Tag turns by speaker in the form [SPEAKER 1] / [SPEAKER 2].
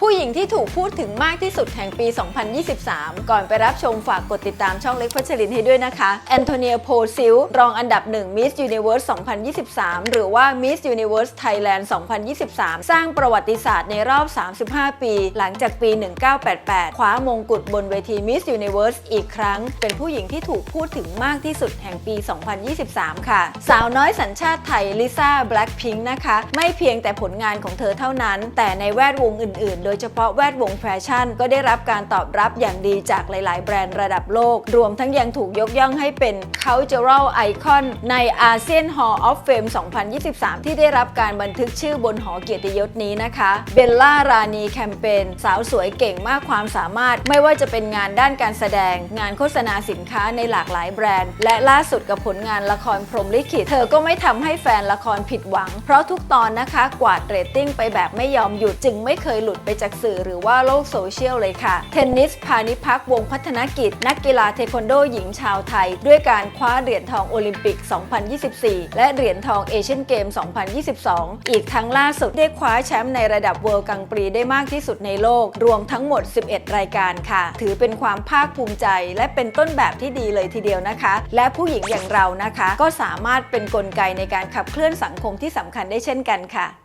[SPEAKER 1] ผู้หญิงที่ถูกพูดถึงมากที่สุดแห่งปี 2023 ก่อนไปรับชมฝากกดติดตามช่องเล็กพัชรินให้ด้วยนะคะ แอนโทเนียโพซิลรองอันดับหนึ่ง Miss Universe 2023 หรือว่า Miss Universe Thailand 2023 สร้างประวัติศาสตร์ในรอบ 35 ปี หลังจากปี 1988 คว้ามงกุฎบนเวที Miss Universe อีกครั้ง เป็นผู้หญิงที่ถูกพูดถึงมากที่สุดแห่งปี 2023 ค่ะ สาวน้อยสัญชาติไทยลิซ่าแบล็ k พิงค์นะคะ ไม่เพียงแต่ผลงานของเธอเท่านั้น แต่ในแวดวงอื่นๆโดยเฉพาะแวดวงแฟชั่น ก็ได้รับการตอบรับอย่างดีจากหลาย ๆ แบรนด์ระดับโลก รวมทั้งยังถูกยกย่องให้เป็น cultural icon ในอาเซียน Hall of Fame 2023 ที่ได้รับการบันทึกชื่อบนหอเกียรติยศนี้นะคะเบลล่ารานีแคมเปญสาวสวยเก่งมากความสามารถ ไม่ว่าจะเป็นงานด้านการแสดง งานโฆษณาสินค้าในหลากหลายแบรนด์ และล่าสุดกับผลงานละครพรหมลิขิตเธอก็ไม่ทำให้แฟนละครผิดหวัง เพราะทุกตอนนะคะกวาดเรตติ้งไปแบบไม่ยอมหยุดจึงไม่เคยหลุดไปจากสื่อหรือว่าโลกโซเชียลเลยค่ะ เทนนิสพานิพักวงพัฒนกิจ นักกีฬาเทควันโดหญิงชาวไทย ด้วยการคว้าเหรียญทองโอลิมปิก 2024 และเหรียญทองเอเชียนเกม 2022 อีกทั้งล่าสุดได้คว้าแชมป์ในระดับเวิลด์กังปรีได้มากที่สุดในโลก รวมทั้งหมด 11 รายการค่ะ ถือเป็นความภาคภูมิใจ และเป็นต้นแบบที่ดีเลยทีเดียวนะคะ และผู้หญิงอย่างเรานะคะ ก็สามารถเป็นนกลไกในการขับเคลื่อนสังคมที่สำคัญได้เช่นกันค่ะ